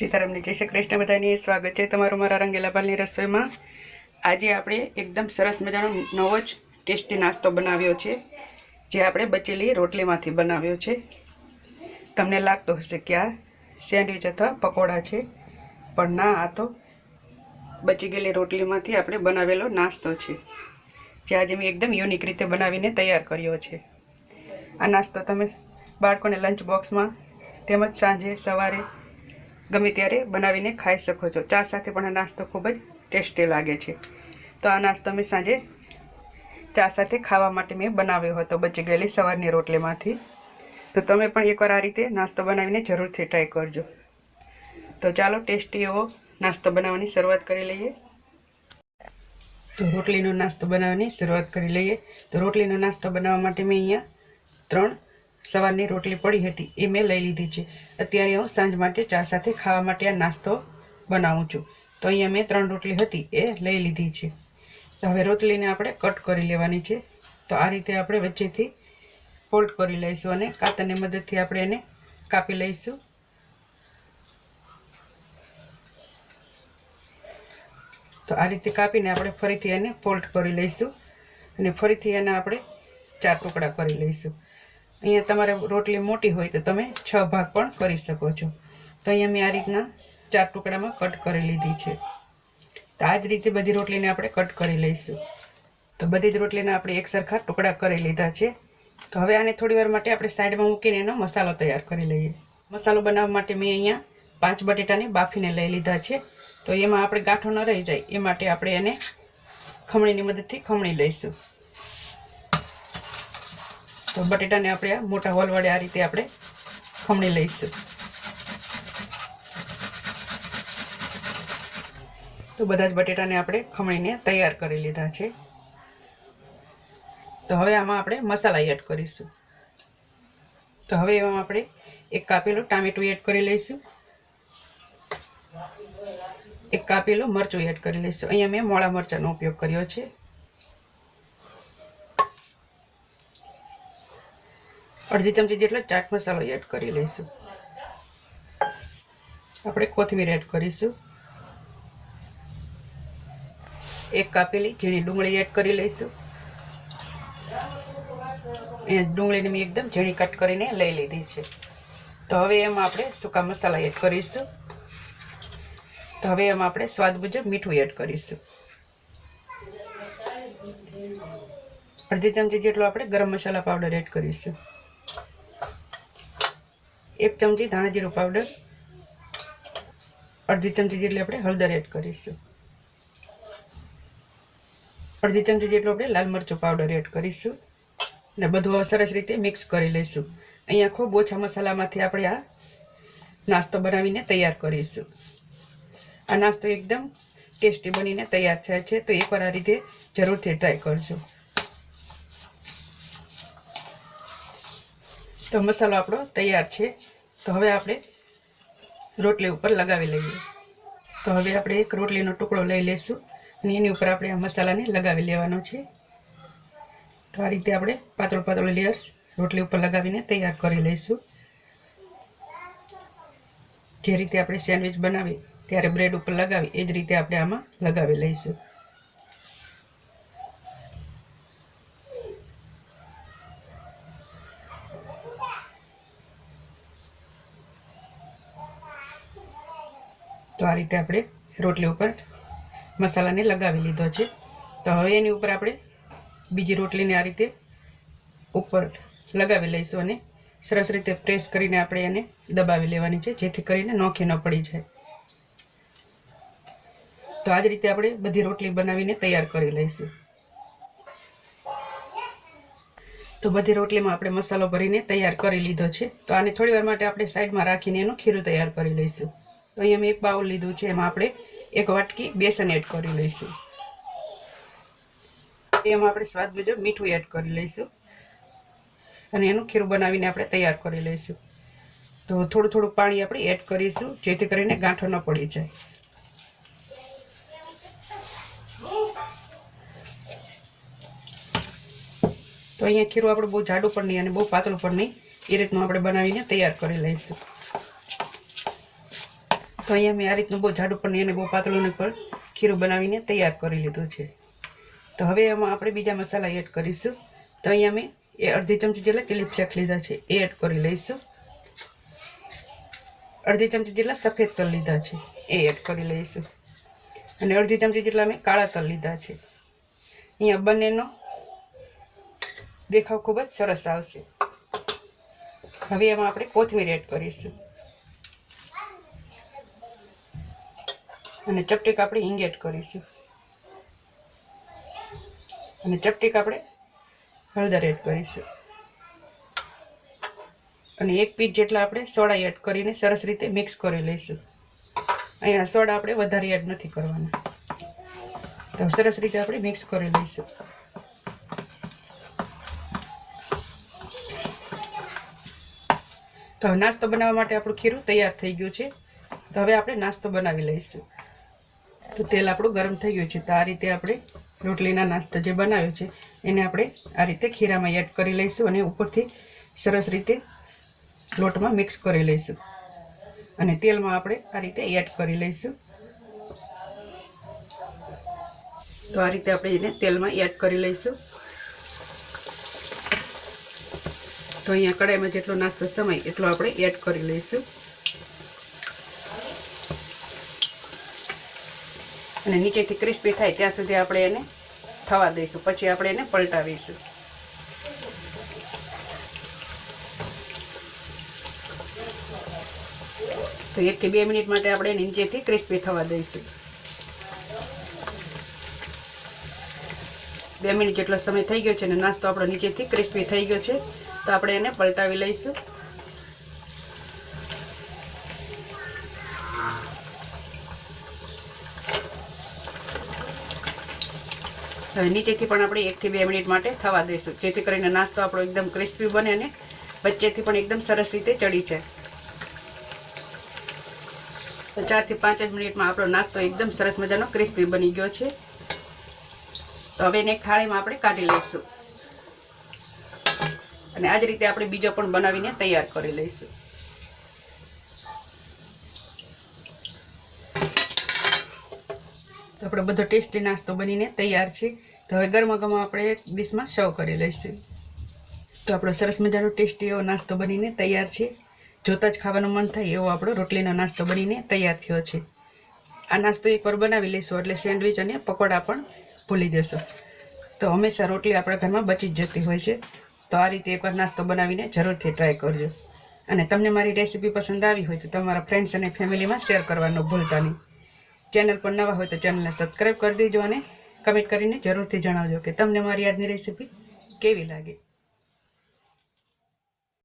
સીતારામની જય શ્રી કૃષ્ણ બધાની સ્વાગત છે તમારું મારા રંગેલા બાલની રસોઈમાં. આજે આપણે એકદમ સરસ મજાનો નવો જ ટેસ્ટી નાસ્તો બનાવ્યો છે, જે આપણે બચેલી રોટલીમાંથી બનાવ્યો છે. તમને લાગતો હશે કે આ સેન્ડવિચ અથવા પકોડા છે, પણ ના, આ તો બચી ગયેલી રોટલીમાંથી આપણે બનાવેલો નાસ્તો છે, જે આજે મેં એકદમ યુનિક રીતે બનાવીને તૈયાર કર્યો છે. આ નાસ્તો તમે બાળકોને લંચ બોક્સમાં તેમજ સાંજે સવારે ગમે ત્યારે બનાવીને ખાઈ શકો છો. ચા સાથે પણ આ નાસ્તો ખૂબ જ ટેસ્ટી લાગે છે. તો આ નાસ્તો મેં સાંજે ચા સાથે ખાવા માટે મેં બનાવ્યો હતો. બચી ગયેલી સવારની રોટલીમાંથી. તો તમે પણ એકવાર આ રીતે નાસ્તો બનાવીને જરૂરથી ટ્રાય કરજો. તો ચાલો ટેસ્ટી એવો નાસ્તો બનાવવાની શરૂઆત કરી લઈએ. તો રોટલીનો નાસ્તો બનાવવાની શરૂઆત કરી લઈએ. તો રોટલીનો નાસ્તો બનાવવા માટે મેં અહીંયા ત્રણ સવારની રોટલી પડી હતી, એ મેં લઈ લીધી છે. અત્યારે હું સાંજ માટે ચા સાથે ખાવા માટે આ નાસ્તો બનાવું છું. તો અહીંયા મેં ત્રણ રોટલી હતી, એ લઈ લીધી છે. તો હવે રોટલીને આપણે કટ કરી લેવાની છે. તો આ રીતે આપણે વચ્ચેથી ફોલ્ડ કરી લઈશું અને કાતરની મદદથી આપણે એને કાપી લઈશું. તો આ રીતે કાપીને આપણે ફરીથી એને ફોલ્ડ કરી લઈશું અને ફરીથી એને આપણે ચાર ટુકડા કરી લઈશું. અહીંયા તમારે રોટલી મોટી હોય તો તમે છ ભાગ પણ કરી શકો છો. તો અહીંયા મેં આ રીતના ચાર ટુકડામાં કટ કરી લીધી છે. તો આ જ રીતે બધી રોટલીને આપણે કટ કરી લઈશું. તો બધી જ રોટલીના આપણે એક સરખા ટુકડા કરી લીધા છે. તો હવે આને થોડીવાર માટે આપણે સાઈડમાં મૂકીને એનો મસાલો તૈયાર કરી લઈએ. મસાલો બનાવવા માટે મેં અહીંયા પાંચ બટેટાને બાફીને લઈ લીધા છે. તો એમાં આપણે ગાંઠો ન રહી જાય, એ માટે આપણે એને ખમણીની મદદથી ખમણી લઈશું. તો બટેટાને આપણે આ મોટા હોલ વડે આ રીતે આપણે ખમણી લઈશું. તો બધા જ બટેટાને આપણે ખમણીને તૈયાર કરી લીધા છે. તો હવે આમાં આપણે મસાલા એડ કરીશું. તો હવે એમાં આપણે એક કાપેલું ટામેટું એડ કરી લઈશું. એક કાપેલું મરચું એડ કરી લઈશું. અહીંયા મેં મોળા મરચાંનો ઉપયોગ કર્યો છે. અડધી ચમચી જેટલો ચાટ મસાલો એડ કરી લઈશું. આપણે કોથમીર એડ કરીશું. એક કાપેલી ઝીણી ડુંગળી એડ કરી લઈશું. એ ડુંગળીને મેં એકદમ ઝીણી કટ કરીને લઈ લીધી છે. તો હવે એમાં આપણે સૂકા મસાલા એડ કરીશું. તો હવે એમાં આપણે સ્વાદ મુજબ મીઠું એડ કરીશું. અડધી ચમચી જેટલો આપણે ગરમ મસાલા પાવડર એડ કરીશું. એક ચમચી ધાણાજીરું પાવડર અડધી ચમચી જેટલી આપણે હળદર એડ કરીશું. અડધી ચમચી જેટલું આપણે લાલ મરચું પાવડર એડ કરીશું અને બધું સરસ રીતે મિક્સ કરી લઈશું. અહીંયા ખૂબ ઓછા મસાલામાંથી આપણે આ નાસ્તો બનાવીને તૈયાર કરીશું. આ નાસ્તો એકદમ ટેસ્ટી બનીને તૈયાર થાય છે, તો એકવાર આ રીતે જરૂરથી ટ્રાય કરજો. તો મસાલો આપણો તૈયાર છે. તો હવે આપણે રોટલી ઉપર લગાવી લઈએ. તો હવે આપણે એક રોટલીનો ટુકડો લઈ લઈશું અને એની ઉપર આપણે આ મસાલાને લગાવી લેવાનો છે. તો આ રીતે આપણે પાતળો પાતળો લેયર્સ રોટલી ઉપર લગાવીને તૈયાર કરી લઈશું. જે રીતે આપણે સેન્ડવિચ બનાવી, ત્યારે બ્રેડ ઉપર લગાવી, એ જ રીતે આપણે આમાં લગાવી લઈશું. તો આ રીતે આપણે રોટલી ઉપર મસાલાને લગાવી લીધો છે. તો હવે એની ઉપર આપણે બીજી રોટલીને આ રીતે ઉપર લગાવી લઈશું અને સરસ રીતે પ્રેસ કરીને આપણે એને દબાવી લેવાની છે, જેથી કરીને નોખી ન પડી જાય. તો આ જ રીતે આપણે બધી રોટલી બનાવીને તૈયાર કરી લઈશું. તો બધી રોટલીમાં આપણે મસાલો ભરીને તૈયાર કરી લીધો છે. તો આને થોડી માટે આપણે સાઈડમાં રાખીને એનું ખીરું તૈયાર કરી લઈશું. તો અહીંયા મેં એક બાઉલ લીધું છે, એમાં આપણે એક વાટકી બેસન એડ કરી લઈશું. એમાં આપણે સ્વાદ મુજબ મીઠું એડ કરી લઈશું. અને એનું ખીરું બનાવીને આપણે તૈયાર કરી લઈશું. તો થોડું થોડું પાણી આપણે એડ કરીશું, જેથી કરીને ગાંઠો ન પડી જાય. તો અહીંયા ખીરું આપણે બહુ જાડું પણ નહીં અને બહુ પાતળું પણ નહીં. એ રીતનું આપણે બનાવીને તૈયાર કરી લઈશું. તો અહીંયા મેં આ રીતનું બહુ જાડું પણ એને બહુ પાતળું પણ ખીરું બનાવીને તૈયાર કરી લીધું છે. તો હવે એમાં આપણે બીજા મસાલા એડ કરીશું. તો અહીંયા મેં એ અડધી ચમચી જેટલા ચીલી ફ્લેક્સ લીધા છે, એ એડ કરી લઈશું. અડધી ચમચી જેટલા સફેદ તલ લીધા છે, એ એડ કરી લઈશું. અને અડધી ચમચી જેટલા મેં કાળા તલ લીધા છે. અહીંયા બંનેનો દેખાવ ખૂબ જ સરસ આવશે. હવે એમાં આપણે કોથમીર એડ કરીશું. અને ચપટીક આપણે ઇંગેટ કરીશું. અને ચપટીક આપણે હળદર એડ કરીશું. અને એક પીસ જેટલા આપણે સોડા એડ કરીને સરસ રીતે મિક્સ કરી લઈશું. અહીંયા સોડા આપણે વધારે એડ નથી કરવાના. તો સરસ રીતે આપણે મિક્સ કરી લઈશું. તો નાસ્તો બનાવવા માટે આપણું ખીરું તૈયાર થઈ ગયું છે. તો હવે આપણે નાસ્તો બનાવી લઈશું. તો તેલ આપણું ગરમ થઈ ગયું છે. તો આ રીતે આપણે રોટલીના નાસ્તો જે બનાવ્યો છે, એને આપણે આ રીતે ખીરામાં એડ કરી લઈશું અને ઉપરથી સરસ રીતે લોટમાં મિક્સ કરી લઈશું. અને તેલમાં આપણે આ રીતે એડ કરી લઈશું. તો આ રીતે આપણે એને તેલમાં એડ કરી લઈશું. તો અહીંયા કડાઈમાં જેટલો નાસ્તો સમય એટલો આપણે એડ કરી લઈશું. અને નીચેથી ક્રિસ્પી થાય ત્યાં સુધી આપણે એને થવા દઈશું. પછી આપણે એને પલટાવીશું. તો એકથી બે મિનિટ માટે આપણે એને નીચેથી ક્રિસ્પી થવા દઈશું. બે મિનિટ જેટલો સમય થઈ ગયો છે અને નાસ્તો આપણો નીચેથી ક્રિસ્પી થઈ ગયો છે, તો આપણે એને પલટાવી લઈશું. હવે નીચેથી પણ આપણે એકથી બે મિનિટ માટે થવા દઈશું. જેથી કરીને નાસ્તો આપણો એકદમ ક્રિસ્પી બને અને વચ્ચેથી પણ એકદમ સરસ રીતે ચડી જાય. તો ચારથી પાંચ જ મિનિટમાં આપણો નાસ્તો એકદમ સરસ મજાનો ક્રિસ્પી બની ગયો છે. તો હવે એને એક થાળીમાં આપણે કાઢી લઈશું. અને આ જ રીતે આપણે બીજો પણ બનાવીને તૈયાર કરી લઈશું. તો આપણો બધો ટેસ્ટી નાસ્તો બનીને તૈયાર છે. તો હવે ગરમા ગરમ આપણે એક ડીશમાં સર્વ કરી લઈશું. તો આપણો સરસ મજાનો ટેસ્ટી એવો નાસ્તો બનીને તૈયાર છે. જોતાં જ ખાવાનું મન થાય એવો આપણો રોટલીનો નાસ્તો બનીને તૈયાર થયો છે. આ નાસ્તો એકવાર બનાવી લઈશું એટલે સેન્ડવિચ અને પકોડા પણ ભૂલી જશો. તો હંમેશા રોટલી આપણા ઘરમાં બચી જ જતી હોય છે. તો આ રીતે એકવાર નાસ્તો બનાવીને જરૂરથી ટ્રાય કરજો. અને તમને મારી રેસીપી પસંદ આવી હોય તો તમારા ફ્રેન્ડ્સ અને ફેમિલીમાં શેર કરવાનું ભૂલતા નહીં. ચેનલ પર નવા હોય તો ચેનલને સબસ્ક્રાઈબ કરી દેજો અને કમેન્ટ કરીને જરૂરથી જણાવજો કે તમને મારી આજની રેસીપી કેવી લાગી.